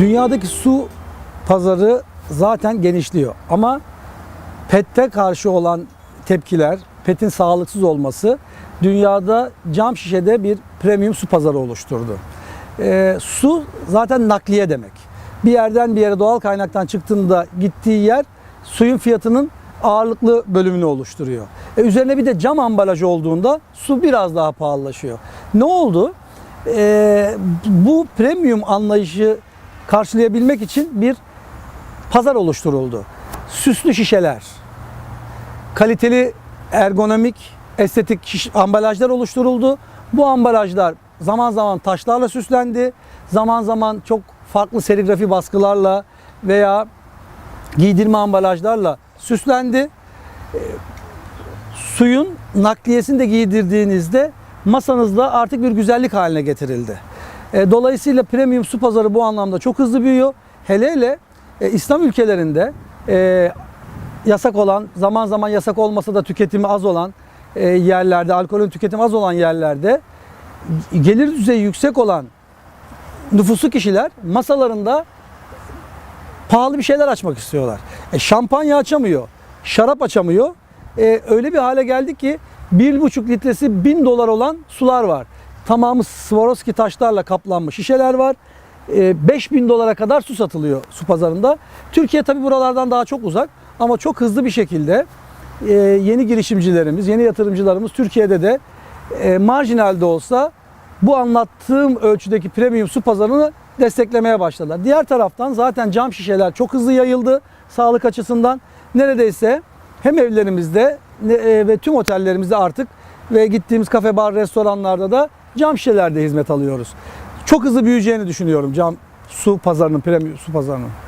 Dünyadaki su pazarı zaten genişliyor ama PET'te karşı olan tepkiler, PET'in sağlıksız olması dünyada cam şişede bir premium su pazarı oluşturdu. Ee, su zaten nakliye demek. Bir yerden bir yere doğal kaynaktan çıktığında gittiği yer suyun fiyatının ağırlıklı bölümünü oluşturuyor. E, üzerine bir de cam ambalaj olduğunda su biraz daha pahalılaşıyor. Ne oldu? Ee, bu premium anlayışı karşılayabilmek için bir pazar oluşturuldu. Süslü şişeler, kaliteli ergonomik, estetik şiş- ambalajlar oluşturuldu. Bu ambalajlar zaman zaman taşlarla süslendi. Zaman zaman çok farklı serigrafi baskılarla veya giydirme ambalajlarla süslendi. Ee, Suyun nakliyesini de giydirdiğinizde masanızda artık bir güzellik haline getirildi. E, Dolayısıyla premium su pazarı bu anlamda çok hızlı büyüyor. Hele hele e, İslam ülkelerinde e, yasak olan, zaman zaman yasak olmasa da tüketimi az olan e, yerlerde, alkolün tüketimi az olan yerlerde gelir düzeyi yüksek olan nüfuslu kişiler masalarında pahalı bir şeyler açmak istiyorlar. E, şampanya açamıyor, şarap açamıyor. E, öyle bir hale geldi ki 1,5 litresi 1000 dolar olan sular var. Tamamı Swarovski taşlarla kaplanmış şişeler var. E, 5000 dolara kadar su satılıyor su pazarında. Türkiye tabi buralardan daha çok uzak ama çok hızlı bir şekilde e, yeni girişimcilerimiz, yeni yatırımcılarımız Türkiye'de de e, marjinal de olsa bu anlattığım ölçüdeki premium su pazarını desteklemeye başladılar. Diğer taraftan zaten cam şişeler çok hızlı yayıldı sağlık açısından. Neredeyse hem evlerimizde e, ve tüm otellerimizde artık ve gittiğimiz kafe, bar, restoranlarda da cam şişelerde hizmet alıyoruz. Çok hızlı büyüyeceğini düşünüyorum cam su pazarının, premium su pazarının.